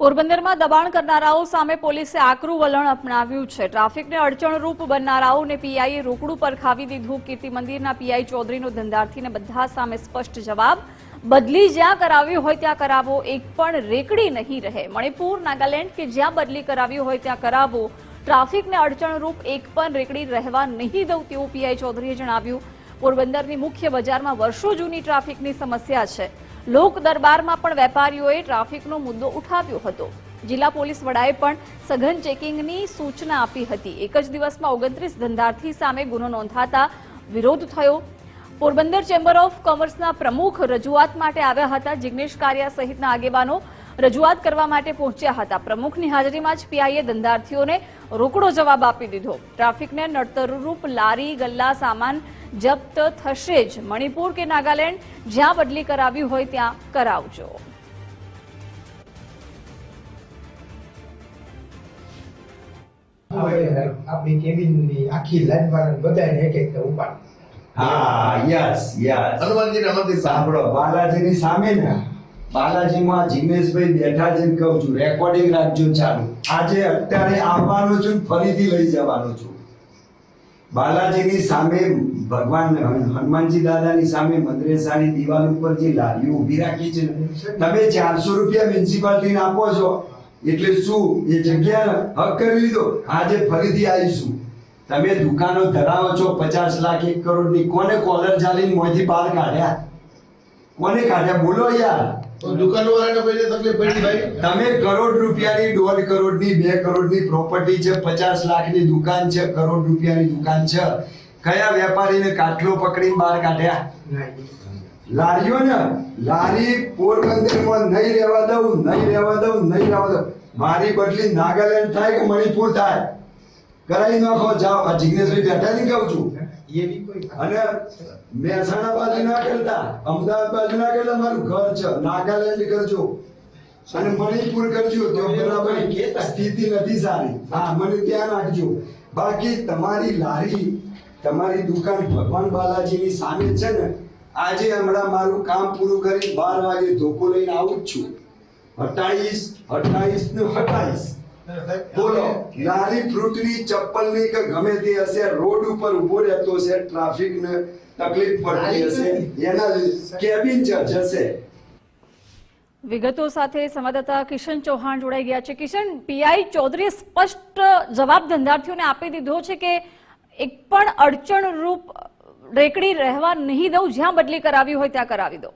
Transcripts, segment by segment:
પોરબંદરમાં દબાણ કરનારાઓ સામે પોલીસે આકરું વલણ અપનાવ્યું છે. ટ્રાફિકને અડચણરૂપ બનનારાઓને પીઆઈએ રોકડું પર ખાવી દીધું. કીર્તિ મંદિરના પીઆઈ ચૌધરીનો ધંધાર્થીને બધા સામે સ્પષ્ટ જવાબ, બદલી જ્યાં કરાવી હોય ત્યાં કરાવો. એક પણ રેકડી નહીં રહે. મણિપુર, નાગાલેન્ડ કે જ્યાં બદલી કરાવી હોય ત્યાં કરાવો. ટ્રાફિકને અડચણરૂપ એક પણ રેકડી રહેવા નહીં દઉં તેવું પીઆઈ ચૌધરીએ જણાવ્યું. પોરબંદરની મુખ્ય બજારમાં વર્ષો જૂની ટ્રાફિકની સમસ્યા છે. લોક દરબારમાં પણ વેપારીઓએ ટ્રાફિકનો મુદ્દો ઉઠાવ્યો હતો. જિલ્લા પોલીસ વડાએ પણ સઘન ચેકિંગની સૂચના આપી હતી. એક જ દિવસમાં ઓગણત્રીસ ધંધાર્થી સામે ગુનો નોંધાતા વિરોધ થયો. પોરબંદર ચેમ્બર ઓફ કોમર્સના પ્રમુખ રજૂઆત માટે આવ્યા હતા. જિગ્નેશ કારિયા સહિતના આગેવાનો રજૂઆત કરવા માટે પહોંચ્યા હતા. પ્રમુખની હાજરીમાં જ પીઆઈએ ધંધાર્થીઓને રોકડો જવાબ આપી દીધો. ટ્રાફિકને નડતરરૂપ લારી, ગલ્લા, સામાન જપ્ત થશે જ. મણિપુર કે નાગાલેન્ડ જ્યાં બદલી કરાવી હોય ત્યાં કરાવજો. આપણી કેબિનની આખી લાઈન વાળાને બધાને એક એક ઉપાડ. હા યસ યસ. હનુમાનજીના મંદિર સાંભળો. બાલાજીની સામે ને બાલાજીમાં જીમેશભાઈ બેઠા છે કહું છું. રેકોર્ડિંગ રાખજો ચાલુ. આજે અત્યારે આવવાનો છું ફરીથી લઈ જવાનો છું. બાલાજીની સામે ભગવાન હનુમાનજી દાદાની સામે મદ્રેસાની દિવાલ ઉપર જે લારીઓ ઊભી રાખી છે, તમે ચારસો રૂપિયા મ્યુનિસિપાલિટીને આપો છો. એટલે શું? એ જગ્યા હક કરી લીધો. આજે ફરીથી આવીશું. તમે દુકાનો ધરાવો છો પચાસ લાખ, એક કરોડની. કોને કોલર ચાલીને મોંથી બહાર કાઢ્યા? કોને કાઢ્યા? બોલો યાર. તમે કરોડ રૂપિયાની, દોઢ કરોડની, બે કરોડની પ્રોપર્ટી છે, પચાસ લાખની દુકાન છે, કરોડ રૂપિયાની દુકાન છે. કયા વેપારીને કાટલો પકડીને બહાર કાઢ્યા? લારીઓ ને? લારી પોરબંદરમાં નહીં રહેવા દઉં, નહીં રહેવા દઉં, નહીં રહેવા દઉં. મારી બદલી નાગાલેન્ડ થાય કે મણિપુર થાય? કરાવી નાખો જાઓ. આ જિજ્ઞેશભાઈ બેઠા નહીં કહું છું. અને મહેસાણા બાજુ ના કરતા અમદાવાદ બાજુ ના કરતા મારું ઘર છે. નાગાલેન્ડ કરજો. અને મણિપુર કરજો. તો બરાબર સ્થિતિ નથી સારી. હા મને ત્યાં રાખજો. બાકી તમારી લારી તમારી દુકાન ભગવાન બાલાજીની સામે છે ને આજે હમણાં મારું કામ પૂરું કરી બાર વાગે ધોકો લઈને આવું જ છું. અઠાવીસ અઠાવીસ ને અઠાવીસ. બોલો. નાની ફ્રૂટની ચપ્પલની કે ગમે તે હશે રોડ ઉપર ઊભો રહેતો હશે ટ્રાફિક ને તકલીફ પડતી હશે એના કેબિન જશે વિગતો સાથે સંવાદદાતા કિશન ચૌહાણ જોડાઈ ગયા છે. કિશન પીઆઈ ચૌધરીએ સ્પષ્ટ જવાબ ધંધાર્થીઓને આપી દીધો છે કે એક પણ અડચણરૂપ રેકડી રહેવા નહીં દઉં જ્યાં બદલી કરાવી હોય ત્યાં કરાવી દો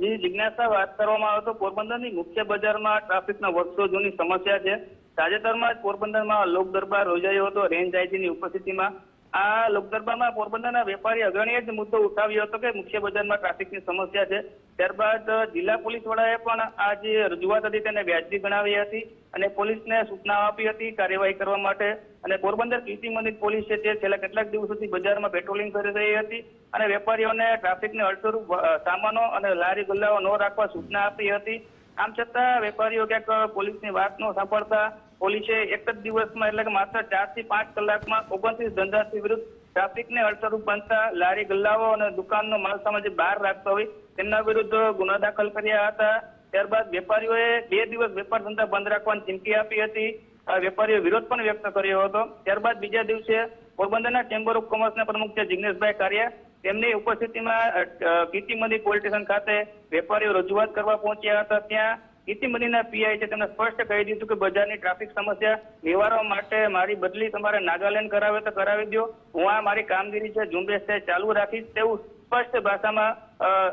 જી, જિજ્ઞાસા વાત કરવામાં આવે તો પોરબંદરની મુખ્ય બજારમાં ટ્રાફિકના વર્ષો જૂની સમસ્યા છે. તાજેતરમાં જ પોરબંદરમાં લોક દરબાર યોજાયો હતો. રેન્જ આઈજીની ઉપસ્થિતિમાં આ લોકદરબારમાં પોરબંદરના વેપારી અગ્રણીએ જ મુદ્દો ઉઠાવ્યો હતો કે મુખ્ય બજારમાં ટ્રાફિકની સમસ્યા છે. ત્યારબાદ જિલ્લા પોલીસ વડાએ પણ આ જે રજૂઆત હતી તેને વ્યાજબી ગણાવી હતી અને પોલીસને સૂચના આપી હતી કાર્યવાહી કરવા માટે. અને પોરબંદર કીર્તિ મંદિર પોલીસ છે તે છેલ્લા કેટલાક દિવસોથી બજારમાં પેટ્રોલિંગ કરી રહી હતી અને વેપારીઓને ટ્રાફિકને અડસરૂપ સામાનો અને લારી ગલ્લાઓ ન રાખવા સૂચના આપી હતી. આમ છતાં વેપારીઓ ક્યાંક પોલીસની વાત ન સાંભળતા પોલીસે એક જ દિવસમાં એટલે કે માત્ર ચારથી પાંચ કલાકમાં ઓગણત્રીસ ધંધાર્થી વિરુદ્ધ ટ્રાફિકને અડસરૂપ બનતા લારી ગલ્લાઓ અને દુકાનનો માલ સામાન જે બહાર રાખતા હોય તેમના વિરુદ્ધ ગુના દાખલ કર્યા હતા. ત્યારબાદ વેપારીઓએ બે દિવસ વેપાર ધંધા બંધ રાખવાની ચીમકી આપી હતી. વેપારીઓ વિરોધ પણ વ્યક્ત કર્યો હતો. ત્યારબાદ બીજા દિવસે પોરબંદરના ચેમ્બર ઓફ કોમર્સના પ્રમુખ છે જિગ્નેશભાઈ કારિયા તેમની ઉપસ્થિતિમાં અ, અ, કીર્તિ મંદિર પોલીસ સ્ટેશન ખાતે વેપારીઓ રજૂઆત કરવા પહોંચ્યા હતા. ત્યાં મંદિરના પીઆઈ છે તેમણે સ્પષ્ટ કહી દીધું કે બજારની ટ્રાફિક સમસ્યા નિવારવા માટે મારી બદલી તમારે નાગાલેન્ડ કરાવે તો કરાવી દો હું આ મારી કામગીરી છે, ઝુંબેશ ચાલુ રાખીશ તેવું સ્પષ્ટ ભાષામાં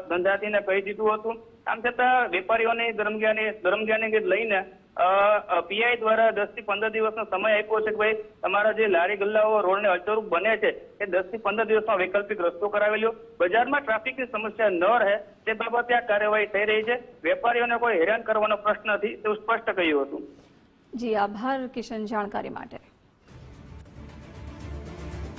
ધંધાતીને કહી દીધું હતું. આમ છતાં વેપારીઓની દરમિયાની દરમિયાની લઈને પીઆઈ દ્વારા દસથી પંદર દિવસનો સમય આપ્યો છે કે ભાઈ તમારા જે લારી ગલ્લાઓ, રોડને અચરૂપ બને છે, એ દસથી પંદર દિવસમાં વૈકલ્પિક રસ્તો કરાવેલો. બજારમાં ટ્રાફિકની સમસ્યા ન રહે, તે બાબતે આ કાર્યવાહી થઈ રહી છે. વેપારીઓને કોઈ હેરાન કરવાનો પ્રશ્ન નથી, તેવું સ્પષ્ટ કહ્યું હતું. જી, આભાર કિશન જાણકારી માટે.